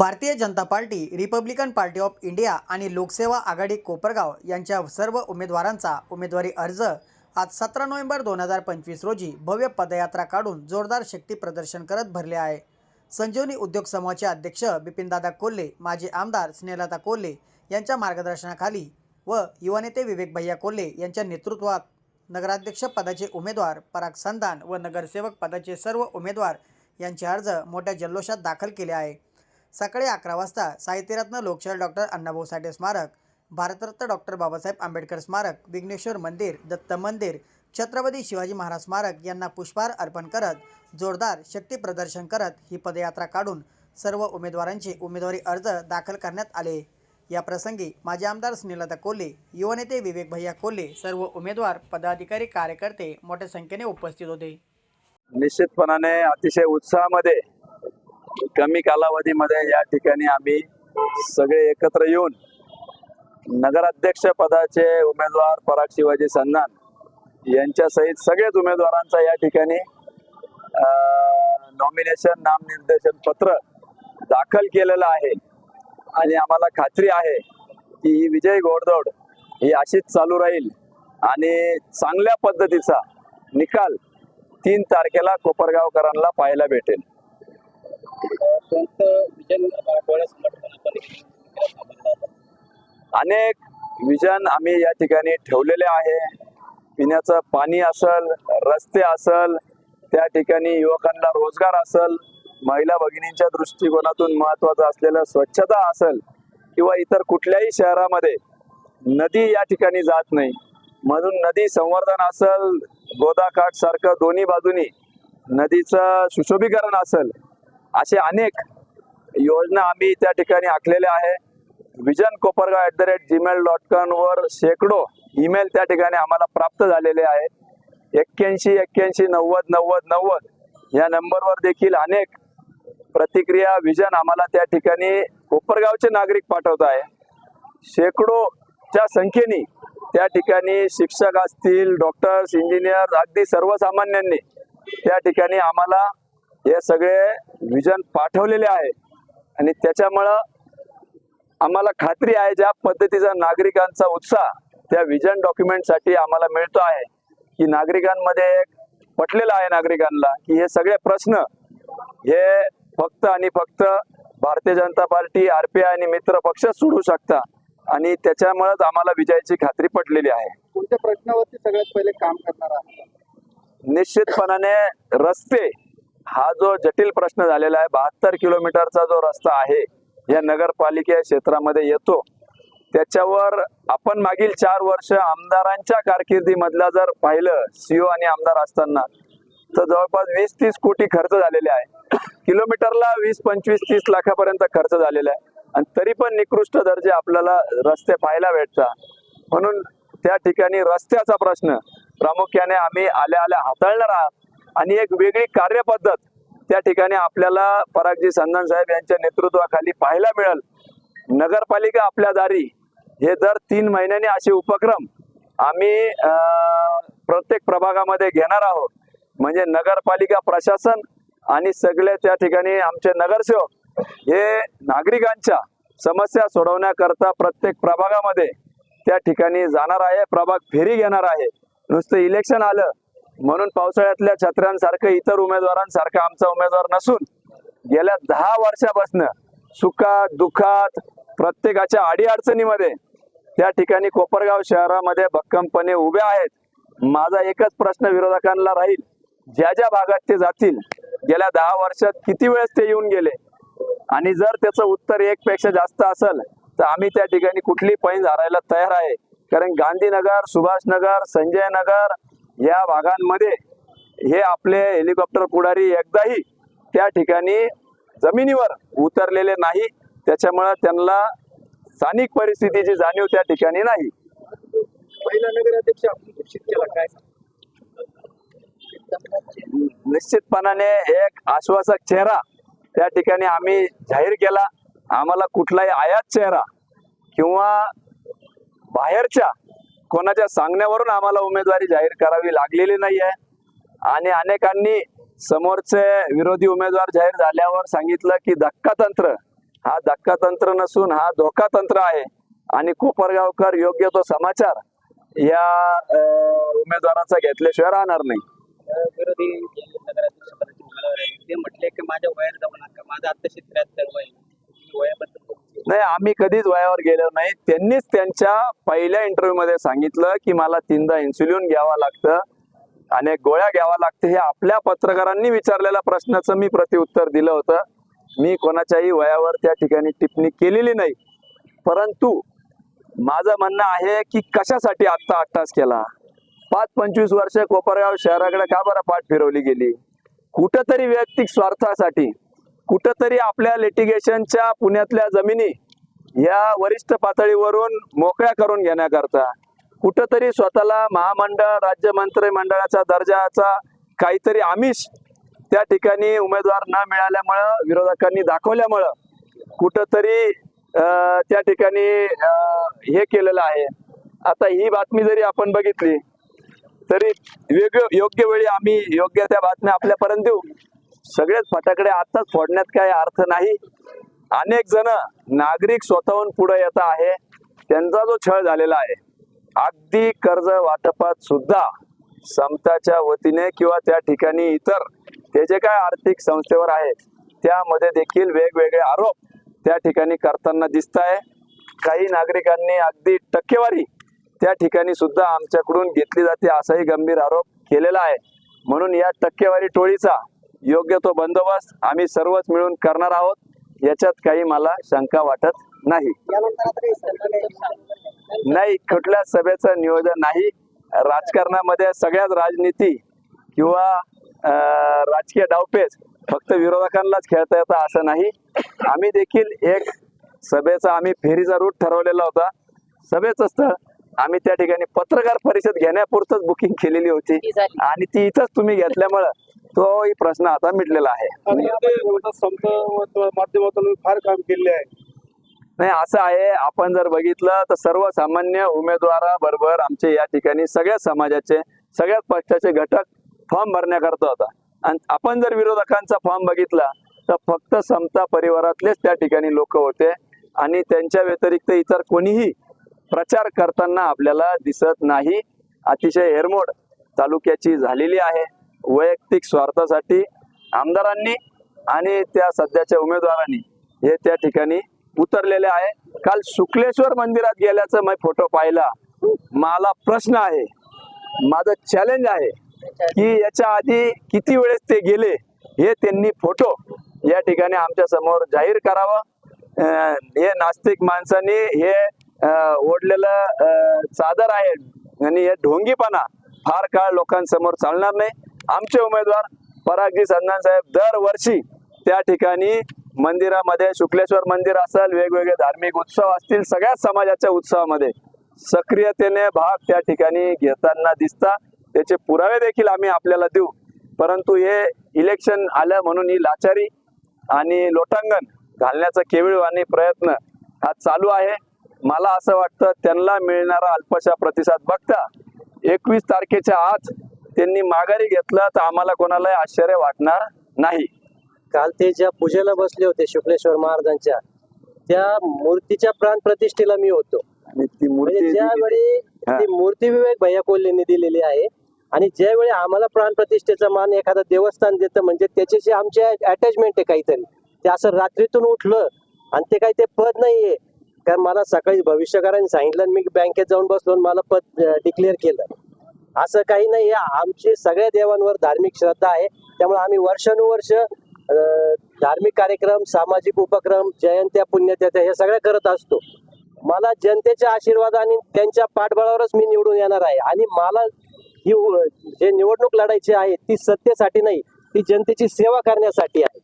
Bharatiya Janata party Republican party of India आणि लोकसेवा आघाडी कोपरगाव यांच्या सर्व उमेदवारांचा उमेदवारी अर्ज आज सतरा नोव्हेंबर दोन हजार पंचवीस रोजी भव्य पदयात्रा काढून जोरदार शक्ती प्रदर्शन करत भरले आहे. संजीवनी उद्योग समूहाचे अध्यक्ष बिपिनदादा कोल्हे माजी आमदार स्नेहलता कोल्हे यांच्या मार्गदर्शनाखाली व युवानेते विवेक भैया कोल्हे यांच्या नेतृत्वात नगराध्यक्ष पदाचे उमेदवार पराग संधान व नगरसेवक पदाचे सर्व उमेदवार यांचे अर्ज मोठ्या जल्लोषात दाखल केले आहे. सकाळी अकरा वाजता साहित्यरत्न लोकशाहीर डॉक्टर अण्णाभाऊ साठे स्मारक भारतरत्न डॉक्टर बाबासाहेब आंबेडकर स्मारक विघ्नेश्वर मंदिर दत्त मंदिर छत्रपती शिवाजी महाराज स्मारक यांना पुष्पहार अर्पण करत जोरदार शक्ती प्रदर्शन करत ही पदयात्रा काढून सर्व उमेदवारांचे उमेदवारी अर्ज दाखल करण्यात आले. या प्रसंगी माजी आमदार सुनीलता कोल्हे युवनेते विवेक भैया कोल्हे सर्व उमेदवार पदाधिकारी कार्यकर्ते मोठ्या संख्येने उपस्थित होते. निश्चितपणाने अतिशय उत्साहामध्ये कमी कालावधीमध्ये या ठिकाणी आम्ही सगळे एकत्र येऊन नगराध्यक्ष पदाचे उमेदवार पराग शिवाजी सन्नान यांच्यासहित सगळेच उमेदवारांचा या ठिकाणी नॉमिनेशन नामनिर्देशन पत्र दाखल केलेलं आहे. आणि आम्हाला खात्री आहे की ही विजय घोडदौड ही अशीच चालू राहील. आणि चांगल्या पद्धतीचा निकाल तीन तारखेला कोपरगावकरांना पाहायला भेटेल. अनेक विजन आम्ही या ठिकाणी ठेवलेले आहे. पिण्याचं पाणी असल रस्ते असल त्या ठिकाणी युवकांना रोजगार असल महिला भगिनींच्या दृष्टिकोनातून महत्वाचं असलेलं स्वच्छता असल किंवा इतर कुठल्याही शहरामध्ये नदी या ठिकाणी जात नाही. म्हणून नदी संवर्धन असल गोदाकाठ सारखं दोन्ही बाजूनी नदीचं सुशोभीकरण असल असे अनेक योजना आम्ही त्या ठिकाणी आखलेल्या आहे. Vision Kopargaon at the rate Gmail dot com वर शेकडो ईमेल त्या ठिकाणी आम्हाला प्राप्त झालेले आहे. एक्क्याऐंशी एक्क्याऐंशी नव्वद नव्वद नव्वद या नंबरवर देखील अनेक प्रतिक्रिया विजन आम्हाला त्या ठिकाणी कोपरगावचे नागरिक पाठवत आहे. शेकडोच्या संख्येने त्या ठिकाणी शिक्षक असतील डॉक्टर्स इंजिनियर अगदी सर्वसामान्यांनी त्या ठिकाणी आम्हाला हे सगळे विजन पाठवलेले आहे. आणि त्याच्यामुळं आम्हाला खात्री आहे ज्या पद्धतीचा नागरिकांचा उत्साह त्या विजन डॉक्युमेंटसाठी आम्हाला मिळतो आहे. की नागरिकांमध्ये एक पटलेलं आहे नागरिकांना की हे सगळे प्रश्न हे फक्त आणि फक्त भारतीय जनता पार्टी आरपीआय आणि मित्र पक्ष सोडू शकता. आणि त्याच्यामुळेच आम्हाला विजयाची खात्री पटलेली आहे. कोणत्या प्रश्नावरती सगळ्यात पहिले काम करणार आहात? निश्चितपणाने रस्ते हा जो जटिल प्रश्न झालेला आहे बहात्तर किलोमीटरचा जो रस्ता आहे या नगरपालिके क्षेत्रामध्ये येतो. त्याच्यावर आपण मागील चार वर्ष आमदारांच्या कारकिर्दीमधला जर पाहिलं सीओ आणि आमदार असताना तर जवळपास वीस तीस कोटी खर्च झालेले आहे. किलोमीटरला वीस पंचवीस तीस लाखापर्यंत खर्च झालेला आहे. आणि तरी पण निकृष्ट दर्जे आपल्याला रस्ते पाहायला भेटतात. म्हणून त्या ठिकाणी रस्त्याचा प्रश्न प्रामुख्याने आम्ही आल्या आल्या हाताळणार आहात. आणि एक वेगळी कार्यपद्धत त्या ठिकाणी आपल्याला परागजी संधन साहेब यांच्या नेतृत्वाखाली पाहायला मिळेल. नगरपालिका आपल्या दारी हे दर तीन महिन्याने असे उपक्रम आम्ही प्रत्येक प्रभागामध्ये घेणार आहोत. म्हणजे नगरपालिका प्रशासन आणि सगळे त्या ठिकाणी आमचे नगरसेवक हे नागरिकांच्या समस्या सोडवण्याकरता प्रत्येक प्रभागामध्ये त्या ठिकाणी जाणार आहे. प्रभाग फेरी घेणार आहे. नुसतं इलेक्शन आलं म्हणून पावसाळ्यातल्या छत्र्यांसारखं इतर उमेदवारांसारखं आमचा उमेदवार नसून गेल्या दहा वर्षापासून सुखात दुःखात प्रत्येकाच्या अडीअडचणीमध्ये त्या ठिकाणी कोपरगाव शहरामध्ये भक्कमपणे उभे आहेत. माझा एकच प्रश्न विरोधकांना राहील ज्या ज्या भागात ते जातील गेल्या दहा वर्षात किती वेळेस ते येऊन गेले? आणि जर त्याचं उत्तर एक पेक्षा जास्त असेल तर आम्ही त्या ठिकाणी कुठली पैन हारायला तयार आहे. कारण गांधीनगर सुभाषनगर संजय नगर या भागांमध्ये हे आपले हेलिकॉप्टर पुढारी एकदाही त्या ठिकाणी जमिनीवर उतरलेले नाही. त्याच्यामुळे त्यांना स्थानिक परिस्थितीची जाणीव त्या ठिकाणी नाही. पहिला नगराध्यक्ष आपण घोषित केला काय? निश्चितपणाने एक आश्वासक चेहरा त्या ठिकाणी आम्ही जाहीर केला. आम्हाला कुठलाही आयात चेहरा किंवा बाहेरच्या कोणाच्या सांगण्यावरून आम्हाला उमेदवारी जाहीर करावी लागलेली नाही आहे आणि अनेकांनी समोरचे विरोधी उमेदवार जाहीर झाल्यावर सांगितलं की धक्का तंत्र हा धक्का तंत्र नसून हा धोका तंत्र आहे. आणि कोपरगावकर योग्य तो समाचार या उमेदवाराचा घेतल्याशिवाय राहणार नाही. विरोधी ते म्हटले की माझ्या वयात जाऊ नका. माझा आता शेतकऱ्यात वय आहे. तुम्ही वयाबद्दल बोलू. नाही आम्ही कधीच वयावर गेलो नाही. त्यांनीच त्यांच्या पहिल्या इंटरव्ह्यू मध्ये सांगितलं की मला तीनदा इन्सुलिन घ्यावं लागतं आणि गोळ्या घ्यावा लागते हे आपल्या पत्रकारांनी विचारलेल्या प्रश्नाचं मी प्रतिउत्तर दिलं होतं. मी कोणाच्याही वयावर त्या ठिकाणी टिप्पणी केलेली नाही. परंतु माझं म्हणणं आहे की कशासाठी आत्ता अट्टास केला? पाच पंचवीस वर्ष कोपरगाव शहराकडे का बरं पाठ फिरवली गेली? कुठंतरी वैयक्तिक स्वार्थासाठी कुठंतरी आपल्या लिटिगेशनच्या पुण्यातल्या जमिनी या वरिष्ठ पातळीवरून मोकळ्या करून घेण्याकरता कुठंतरी स्वतःला महामंडळ राज्य मंत्रिमंडळाचा दर्जाचा काहीतरी आमिष त्या ठिकाणी उमेदवार न मिळाल्यामुळं विरोधकांनी दाखवल्यामुळं कुठंतरी त्या ठिकाणी हे केलेलं आहे. आता ही बातमी जरी आपण बघितली तरी वेग योग्य वेळी आम्ही योग्य त्या बातम्या आपल्यापर्यंत देऊ. सगळेच फटाकडे आताच फोडण्यात काही अर्थ नाही. अनेक जण नागरिक स्वतःहून पुढे येत आहे. त्यांचा जो छळ झालेला आहे. अगदी कर्ज वाटपात सुद्धा समताच्या वतीने किंवा त्या ठिकाणी इतर ते जे काय आर्थिक संस्थेवर आहे त्यामध्ये देखील वेगवेगळे आरोप त्या ठिकाणी करताना दिसत आहे काही नागरिकांनी अगदी टक्केवारी त्या ठिकाणी सुद्धा आमच्याकडून घेतली जाते असाही गंभीर आरोप केलेला आहे. म्हणून या टक्केवारी टोळीचा योग्य तो बंदोबस्त आम्ही सर्वच मिळून करणार आहोत. याच्यात काही मला शंका वाटत नाही. नाही कुठल्या सभेचं नियोजन नाही. राजकारणामध्ये सगळ्याच राजनीती किंवा राजकीय डावपेच फक्त विरोधकांनाच खेळता येतं असं नाही. आम्ही देखील एक सभेचा आम्ही फेरीचा रूट ठरवलेला होता. सभेच असतं आम्ही त्या ठिकाणी पत्रकार परिषद घेण्यापुरतच बुकिंग केलेली होती. आणि ती इथंच तुम्ही घेतल्यामुळं तोही प्रश्न आता मिटलेला आहे. ते माध्यमातून फार काम केले आहे. नाही असं आहे. आपण जर बघितलं तर सर्वसामान्य उमेदवाराबरोबर आमचे या ठिकाणी सगळ्या समाजाचे सगळ्याच पक्षाचे घटक फॉर्म भरण्याकरता होता. आणि आपण जर विरोधकांचा फॉर्म बघितला तर फक्त समता परिवारातलेच त्या ठिकाणी लोक होते. आणि त्यांच्या व्यतिरिक्त इतर कोणीही प्रचार करताना आपल्याला दिसत नाही. अतिशय हेरमोड तालुक्याची झालेली आहे. वैयक्तिक स्वार्थासाठी आमदारांनी आणि त्या सध्याच्या उमेदवारांनी हे त्या ठिकाणी उतरलेले आहे. काल शुक्लेश्वर मंदिरात गेल्याचं मी फोटो पाहिला. मला प्रश्न आहे माझं चॅलेंज आहे की याच्या आधी किती वेळेस ते गेले हे त्यांनी फोटो या ठिकाणी आमच्यासमोर जाहीर करावं. हे नास्तिक माणसांनी हे ओढलेलं चादर आहे आणि हे ढोंगीपणा फार काळ लोकांसमोर चालणार नाही. आमचे उमेदवार परागजी संधान साहेब दरवर्षी त्या ठिकाणी मंदिरामध्ये शुक्लेश्वर मंदिर असेल वेगवेगळे धार्मिक उत्सव असतील सगळ्याच समाजाच्या उत्सवामध्ये सक्रियतेने भाग त्या ठिकाणी घेताना दिसता. त्याचे पुरावे देखील आम्ही आपल्याला देऊ. परंतु हे इलेक्शन आलं म्हणून ही लाचारी आणि लोटांगण घालण्याचा केवळ आणि प्रयत्न हा चालू आहे. मला असं वाटतं त्यांना मिळणारा अल्पशा प्रतिसाद बघता एकवीस तारखेच्या आत त्यांनी माघारी घेतलं तर आम्हाला कोणालाही आश्चर्य वाटणार नाही. काल ते ज्या पूजेला बसले होते शुक्लेश्वर महाराजांच्या त्या मूर्तीच्या प्राण प्रतिष्ठेला मी होतो. म्हणजे मूर्ती ज्यावेळी. ती मूर्ती विवेक भैया कोल्हेंनी दिलेली आहे आणि ज्यावेळी आम्हाला प्राण प्रतिष्ठेचा मान एखादं देवस्थान देतं म्हणजे त्याच्याशी आमचे अटॅचमेंट आहे काहीतरी. ते असं रात्रीतून उठलं आणि ते काही ते पद नाहीये. कारण मला सकाळी भविष्यकारांनी सांगितलं मी बँकेत जाऊन बसलो मला पद डिक्लेअर केलं. असं काही नाही आमची सगळ्या देवांवर धार्मिक श्रद्धा आहे. त्यामुळे आम्ही वर्षानुवर्ष धार्मिक कार्यक्रम सामाजिक उपक्रम जयंत्या पुण्यत्या हे सगळ्या करत असतो. मला जनतेच्या आशीर्वादाने त्यांच्या पाठबळावरच मी निवडून येणार आहे. आणि मला ही जे निवडणूक लढायची आहे ती सत्तेसाठी नाही ती जनतेची सेवा करण्यासाठी आहे.